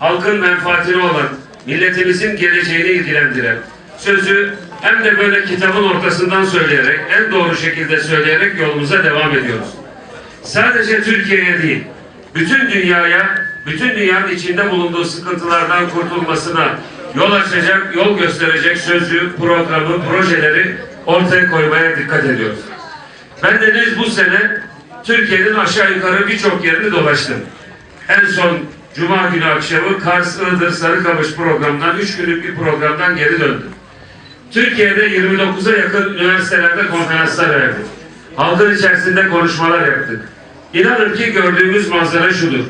halkın menfaatine olan, milletimizin geleceğini ilgilendiren sözü hem de böyle kitabın ortasından söyleyerek, en doğru şekilde söyleyerek yolumuza devam ediyoruz. Sadece Türkiye'ye değil, bütün dünyaya, bütün dünyanın içinde bulunduğu sıkıntılardan kurtulmasına yol açacak, yol gösterecek sözü, programı, projeleri ortaya koymaya dikkat ediyoruz. Ben de biz bu sene Türkiye'nin aşağı yukarı birçok yerini dolaştım. En son Cuma günü akşamı Kars, Iğdır, Sarıkamış programından, üç günlük bir programdan geri döndüm. Türkiye'de 29'a yakın üniversitelerde konferanslar verdik. Halkın içerisinde konuşmalar yaptık. İnanın ki gördüğümüz manzara şudur.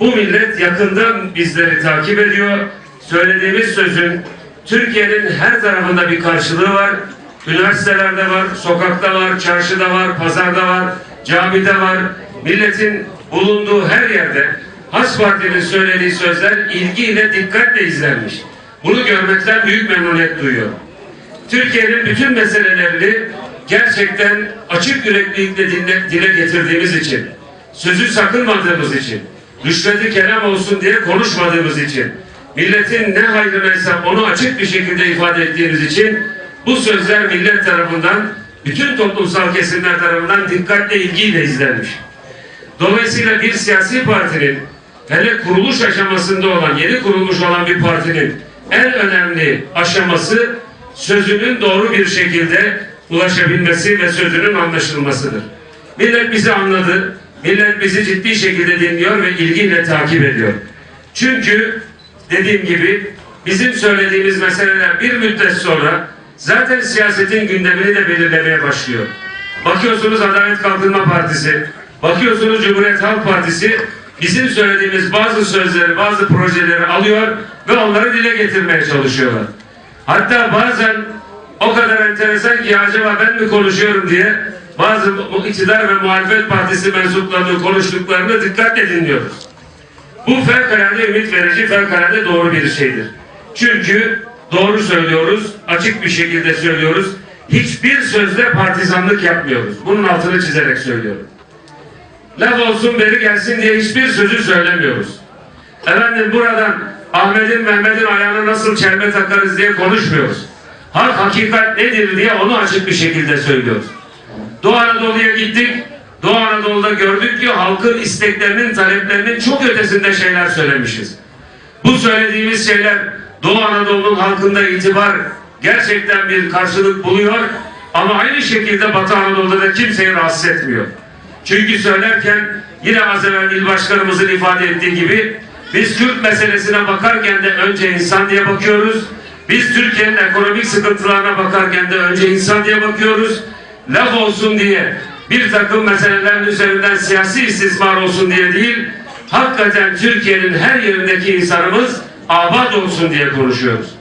Bu millet yakından bizleri takip ediyor. Söylediğimiz sözün Türkiye'nin her tarafında bir karşılığı var. Üniversitelerde var, sokakta var, çarşıda var, pazarda var, camide var. Milletin bulunduğu her yerde Has Parti'nin söylediği sözler ilgiyle, dikkatle izlenmiş. Bunu görmekten büyük memnuniyet duyuyorum. Türkiye'nin bütün meselelerini gerçekten açık yüreklilikle dile, dile getirdiğimiz için, sözü sakınmadığımız için, rüşveti kelam olsun diye konuşmadığımız için, milletin ne hayrınaysa onu açık bir şekilde ifade ettiğimiz için bu sözler millet tarafından, bütün toplumsal kesimler tarafından dikkatle ilgiyle izlenmiş. Dolayısıyla bir siyasi partinin hele kuruluş aşamasında olan, yeni kurulmuş olan bir partinin en önemli aşaması sözünün doğru bir şekilde ulaşabilmesi ve sözünün anlaşılmasıdır. Millet bizi anladı, millet bizi ciddi şekilde dinliyor ve ilgiyle takip ediyor. Çünkü dediğim gibi bizim söylediğimiz meseleler bir müddet sonra zaten siyasetin gündemini de belirlemeye başlıyor. Bakıyorsunuz Adalet Kalkınma Partisi, bakıyorsunuz Cumhuriyet Halk Partisi bizim söylediğimiz bazı sözleri, bazı projeleri alıyor ve onları dile getirmeye çalışıyorlar. Hatta bazen o kadar enteresan ki acaba ben mi konuşuyorum diye bazı iktidar ve muhalefet partisi mensuplarının konuştuklarını dikkatle dinliyoruz. Bu fevkalade ümit verici, fevkalade doğru bir şeydir. Çünkü doğru söylüyoruz, açık bir şekilde söylüyoruz. Hiçbir sözde partizanlık yapmıyoruz. Bunun altını çizerek söylüyorum. Laf olsun beri gelsin diye hiçbir sözü söylemiyoruz. Efendim buradan Ahmet'in Mehmet'in ayağına nasıl çelme takarız diye konuşmuyoruz. Hak hakikat nedir diye onu açık bir şekilde söylüyoruz. Doğu Anadolu'ya gittik. Doğu Anadolu'da gördük ki halkın isteklerinin, taleplerinin çok ötesinde şeyler söylemişiz. Bu söylediğimiz şeyler Doğu Anadolu'nun halkında itibar gerçekten bir karşılık buluyor. Ama aynı şekilde Batı Anadolu'da da kimseyi rahatsız etmiyor. Çünkü söylerken yine az evvel il başkanımızın ifade ettiği gibi biz Kürt meselesine bakarken de önce insan diye bakıyoruz. Biz Türkiye'nin ekonomik sıkıntılarına bakarken de önce insan diye bakıyoruz. Laf olsun diye bir takım meselelerin üzerinden siyasi istismar olsun diye değil, hakikaten Türkiye'nin her yerindeki insanımız abad olsun diye konuşuyoruz.